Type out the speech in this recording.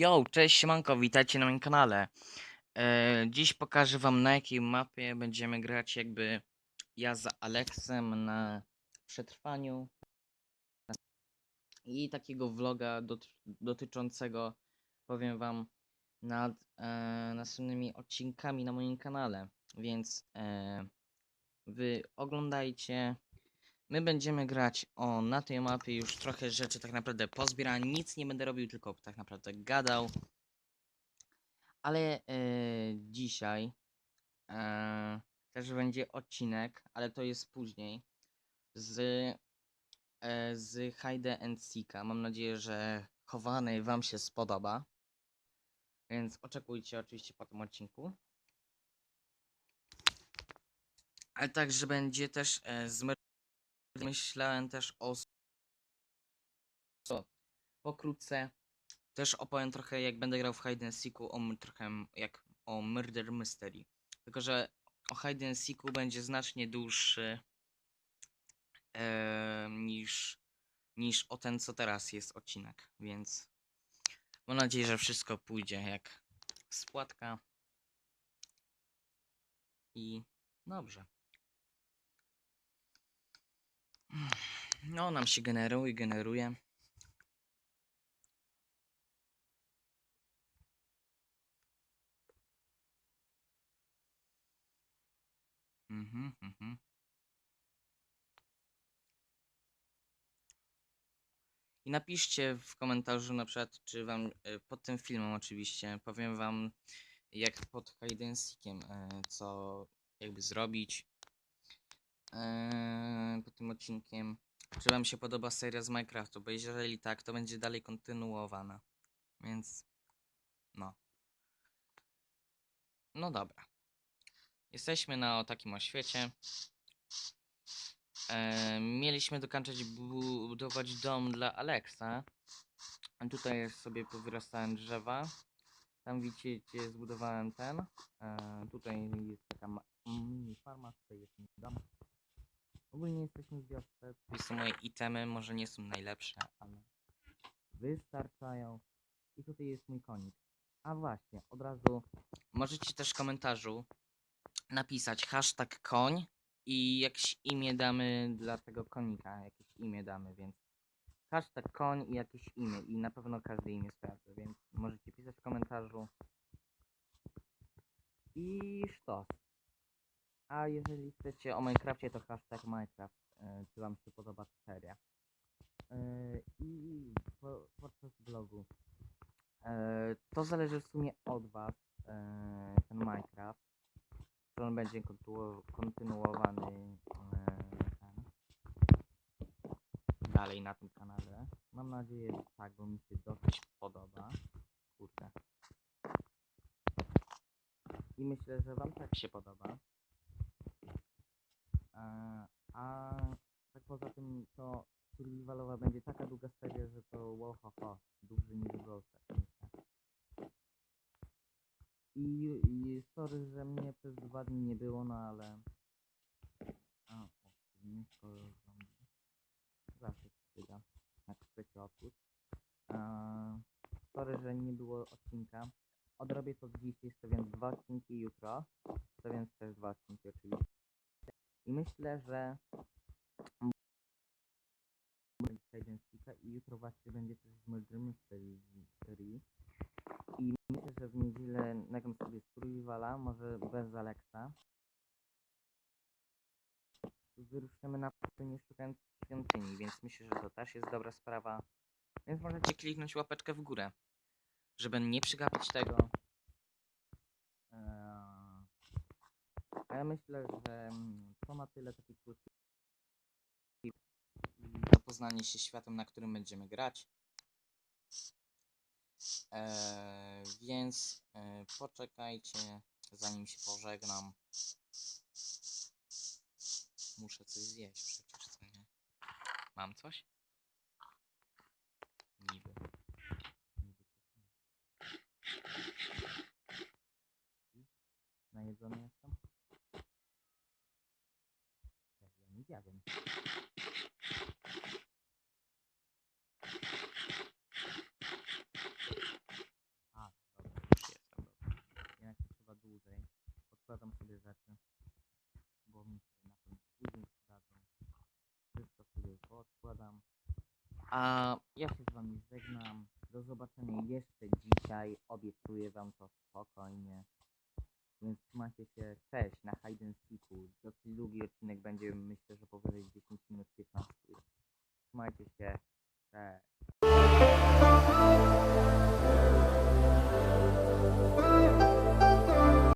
Yo, cześć siemanko, witajcie na moim kanale. E, dziś pokażę wam na jakiej mapie będziemy grać jakby ja z Aleksem na przetrwaniu i takiego vloga dot, dotyczącego powiem wam nad e, następnymi odcinkami na moim kanale, więc e, wy oglądajcie. My będziemy grać o na tej mapie już trochę rzeczy tak naprawdę pozbierałem. Nic nie będę robił, tylko tak naprawdę gadał. Ale e, dzisiaj e, też będzie odcinek, ale to jest później z, e, z Hide and Seeka. Mam nadzieję, że chowany wam się spodoba. Więc oczekujcie oczywiście po tym odcinku. Ale także będzie też e, z myślałem też o co pokrótce też opowiem trochę jak będę grał w Hide and Seeku o trochę jak o Murder Mystery. Tylko że o Hide and Seeku będzie znacznie dłuższy em, niż niż o ten co teraz jest odcinek, więc mam nadzieję, że wszystko pójdzie jak spłatka. I dobrze. No, nam się generuje, generuje. Mhm, mhm. I napiszcie w komentarzu na przykład, czy wam e, pod tym filmem oczywiście powiem wam jak pod Hide e, co jakby zrobić e, pod tym odcinkiem. Czy wam się podoba seria z Minecraftu, bo jeżeli tak, to będzie dalej kontynuowana. Więc no. No dobra. Jesteśmy na takim oświecie. E, mieliśmy dokończyć bu- budować dom dla Alexa. Tutaj jest sobie powyrastałem drzewa. Tam widzicie, zbudowałem ten. E, tutaj jest taka mini farma, tutaj jest dom. Ogólnie jesteśmy w wiosce. Tutaj są moje itemy, może nie są najlepsze, ale wystarczają. I tutaj jest mój konik. A właśnie, od razu możecie też w komentarzu napisać hashtag koń i jakieś imię damy dla tego konika, jakieś imię damy, więc hashtag koń i jakieś imię i na pewno każde imię sprawdzę, więc możecie pisać w komentarzu i sztos. A jeżeli chcecie o Minecrafcie, to hashtag Minecraft, e, czy wam się podoba seria. E, I po, podczas vlogu e, to zależy w sumie od was, ten Minecraft czy on będzie kontynu- kontynuowany dalej na tym kanale. Mam nadzieję, że tak, bo mi się dosyć podoba. Kurde. I myślę, że wam tak się podoba. E, a tak poza tym to survivalowa będzie taka długa seria, że to wow, ho, ho, dłużej niż Brawl. I, I sorry, że mnie przez dwa dni nie było, no ale... A, o, zombie. Zawsze się przyda, jak chcecie odpust. Eee, sorry, że nie było odcinka. Odrobię to dziś jeszcze, więc dwa odcinki jutro. To więc też dwa odcinki oczywiście. I myślę, że... I jutro właśnie będzie też z Murder Mystery serii. I myślę, że w niedzielę nagram sobie Survivala, może bez Alexa. Wyruszymy na pustynię szukając świątyni, więc myślę, że to też jest dobra sprawa. Więc możecie kliknąć łapeczkę w górę, żeby nie przegapić tego. Ja myślę, że mm, to na tyle taki krótki zapoznanie się światem, na którym będziemy grać. Eee, więc e, poczekajcie, zanim się pożegnam. Muszę coś zjeść przecież, co nie? Mam coś? Niby. zjawem. A, dobra, już jest, dobra. Jednak to trzeba dłużej. Odkładam sobie rzeczy, bo mi się na pewno później przydadzą. Wszystko sobie odkładam. A ja się z wami żegnam. Do zobaczenia jeszcze dzisiaj. Obiecuję wam to spokojnie. Więc trzymajcie się. Cześć na Hide and Seeku. Dosyć długi odcinek będzie, myślę, że po